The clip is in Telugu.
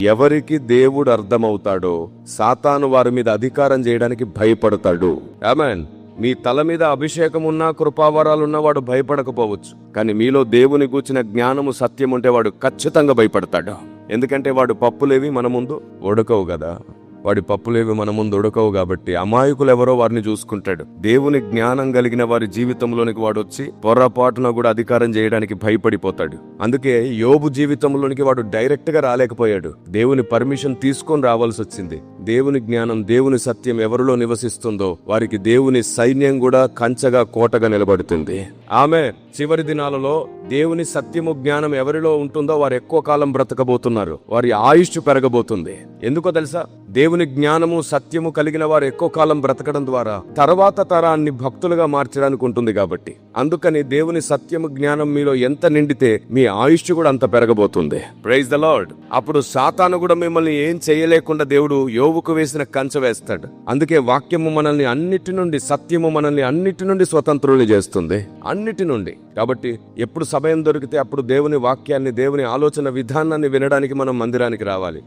ఎవరికి దేవుడు అర్థమవుతాడో సాతాను వారి మీద అధికారం చేయడానికి భయపడతాడు. ఆమెన్. మీ తల మీద అభిషేకం ఉన్నా కృపావరాలున్నా వాడు భయపడకపోవచ్చు. కానీ మీలో దేవుని గూర్చిన జ్ఞానము సత్యం ఉంటే వాడు ఖచ్చితంగా భయపడతాడు. ఎందుకంటే వాడు పప్పులేవి మన ముందు ఉడకవు కదా వాడి పప్పులేవి మన ముందు ఉడకవు కాబట్టి అమాయకులు ఎవరో వారిని చూసుకుంటాడు. దేవుని జ్ఞానం కలిగిన వారి జీవితంలోనికి వాడు వచ్చి పొరపాటున కూడా అధికారం చేయడానికి భయపడిపోతాడు. అందుకే యోబు జీవితంలోనికి వాడు డైరెక్ట్గా రాలేకపోయాడు. దేవుని పర్మిషన్ తీసుకొని రావాల్సి వచ్చింది. దేవుని జ్ఞానం దేవుని సత్యం ఎవరిలో నివసిస్తుందో వారికి దేవుని సైన్యం కూడా కంచగా కోటగా నిలబడుతుంది. ఆమె చివరి దినాలలో దేవుని సత్యము జ్ఞానం ఎవరిలో ఉంటుందో వారు ఎక్కువ కాలం బ్రతకబోతున్నారు. వారి ఆయుష్ పెరగబోతుంది. ఎందుకో తెలుసా? దేవుని జ్ఞానము సత్యము కలిగిన వారు ఎక్కువ కాలం బ్రతకడం ద్వారా తర్వాత తరాన్ని భక్తులుగా మార్చడానికి ఉంటుంది కాబట్టి. అందుకని దేవుని సత్యము జ్ఞానం మీలో ఎంత నిండితే మీ ఆయుష్ కూడా అంత పెరగబోతుంది. ప్రైజ్ ద లార్డ్ అప్పుడు సాతాను కూడా మిమ్మల్ని ఏం చేయలేకుండా దేవుడు యోవుకు వేసిన కంచె వేస్తాడు. అందుకే వాక్యము మనల్ని అన్నిటి నుండి సత్యము మనల్ని అన్నిటి నుండి స్వతంత్రులు చేస్తుంది. అన్నిటి నుండి. కాబట్టి ఎప్పుడు సమయం దొరికితే అప్పుడు దేవుని వాక్యాన్ని దేవుని ఆలోచన విధానాన్ని వినడానికి మనం మందిరానికి రావాలి.